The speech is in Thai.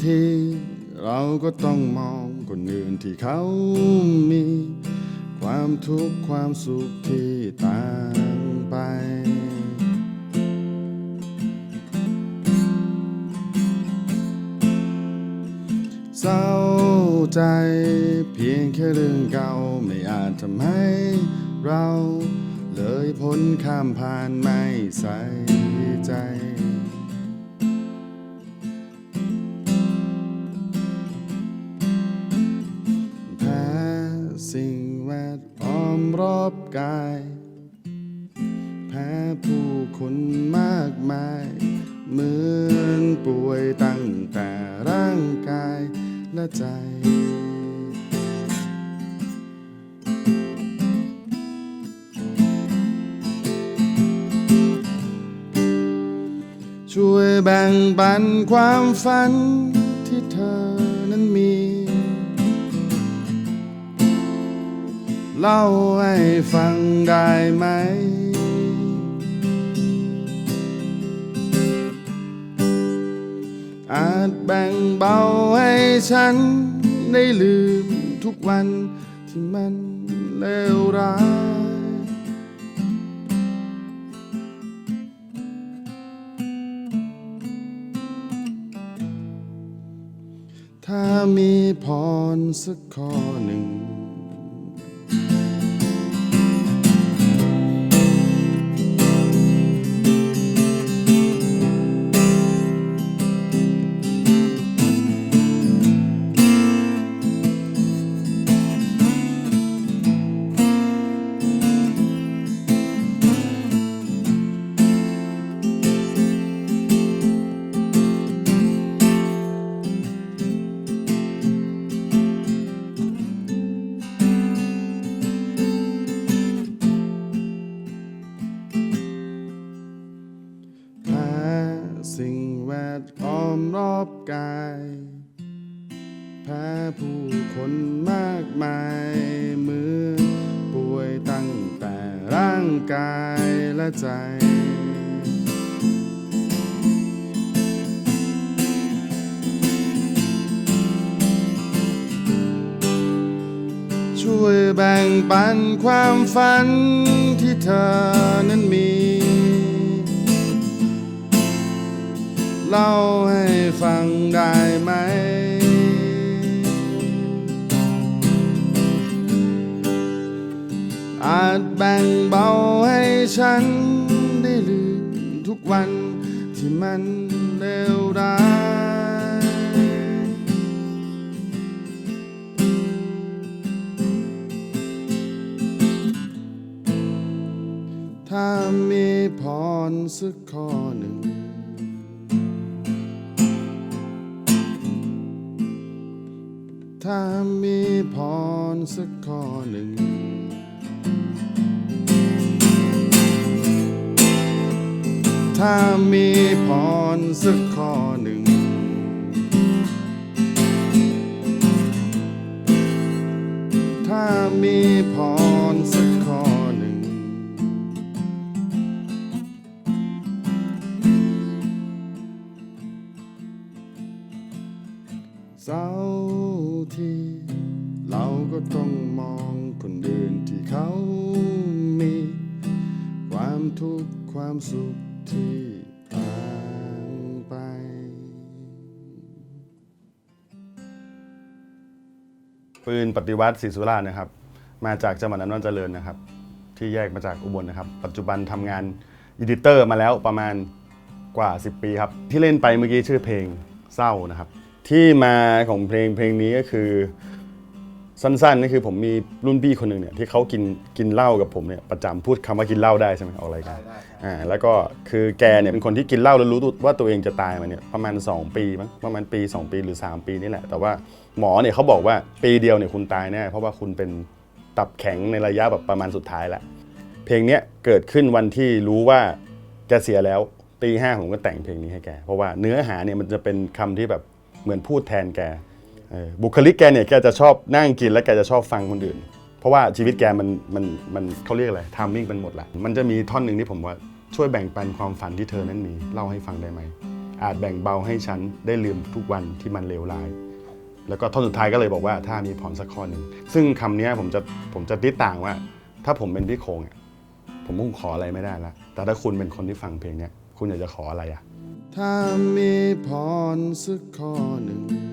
เศร้าที เราก็ต้องมองคนอื่นที่เขามี ความทุกข์ความสุขที่ต่างไป เศร้าใจเพียงแค่เรื่องเก่าไม่อาจทำให้เรา เลยพ้นข้ามผ่านไม่ใส่ใจ มรอบกาย แพ้ผู้คนมากมาย เหมือนป่วยตั้งแต่ร่างกายและใจช่วยแบ่งปันความฝันที่เธอนั้นมี เล่าให้ฟังได้ไหม อาจแบ่งเบาให้ฉัน ได้ลืมทุกวันที่มันเลวร้ายถ้ามีพรสักข้อหนึ่ง อบกายแพ้ผู้คนมากมายเหมือนป่วยตั้งแต่ร่างกายและใจ ช่วยแบ่งปันความฝันที่เธอนั้นมี เล่าให้ฟังได้ไหม อาจแบ่งเบาให้ฉันได้ลืมทุกวันที่มันเลวร้ายถ้ามีพรสักข้อหนึ่ง ถ้ามีพรสักข้อหนึ่ง ถ้ามีพรสักข้อหนึ่ง ถ้ามีพรสักข้อหนึ่ง เศร้า ที เราก็ต้องมองคนอื่นที่เขามี ความทุกข์ความสุขที่ต่างไป ปืนปฏิวัติศรีสุราษฎร์นะครับ มาจากจังหวัดอำนาจเจริญนะครับ ที่แยกมาจากอุบลนะครับ ปัจจุบันทำงานอีดิเตอร์มาแล้วประมาณกว่า 10 ปีครับ ที่เล่นไปเมื่อกี้ชื่อเพลงเศร้านะครับ ที่มาของเพลงเพลงนี้ก็คือ สั้นๆนี่คือผมมีรุ่นพี่คนหนึ่งเนี่ยที่เขากินกินเหล้ากับผมเนี่ยประจำพูดคำว่ากินเหล้าได้ใช่ไหมออกรายการอ่าแล้วก็คือแกเนี่ยเป็นคนที่กินเหล้าแล้วรู้ตัวว่าตัวเองจะตายมาเนี่ยประมาณ 2 ปีมั้งประมาณปี 2 ปีหรือ 3 ปีนี่แหละ แต่ว่าหมอเนี่ยเขาบอกว่าปีเดียวเนี่ยคุณตายแน่เพราะว่าคุณเป็นตับแข็งในระยะแบบประมาณสุดท้ายแหละเพลงเนี้ยเกิดขึ้นวันที่รู้ว่าแกเสียแล้วตีห้าผมก็แต่งเพลงนี้ให้แก เพราะว่าเนื้อหาเนี่ยมันจะเป็นคำที่แบบ เหมือนพูดแทนแกบุคลิกแกเนี่ยแกจะชอบนั่งกินแล้วแกจะชอบฟังคนอื่น เพราะว่าชีวิตแกมันมันมันเขาเรียกอะไรทามมิ่งเป็นหมดแหละมันจะมีท่อนหนึ่งที่ผมว่าช่วยแบ่งปันความฝันที่เธอนั้นมีเล่าให้ฟังได้ไหม อาจแบ่งเบาให้ฉันได้ลืมทุกวันที่มันเลวร้าย แล้วก็ท่อนสุดท้ายก็เลยบอกว่าถ้ามีพรสักข้อหนึ่งซึ่งคำนี้ผมจะผมจะติดต่างว่า ถ้าผมเป็นพี่โคงอะผมคงขออะไรไม่ได้ละแต่ถ้าคุณเป็นคนที่ฟังเพลงเนี้ยคุณอยากจะขออะไรอะ ถ้ามีพรสักข้อหนึ่ง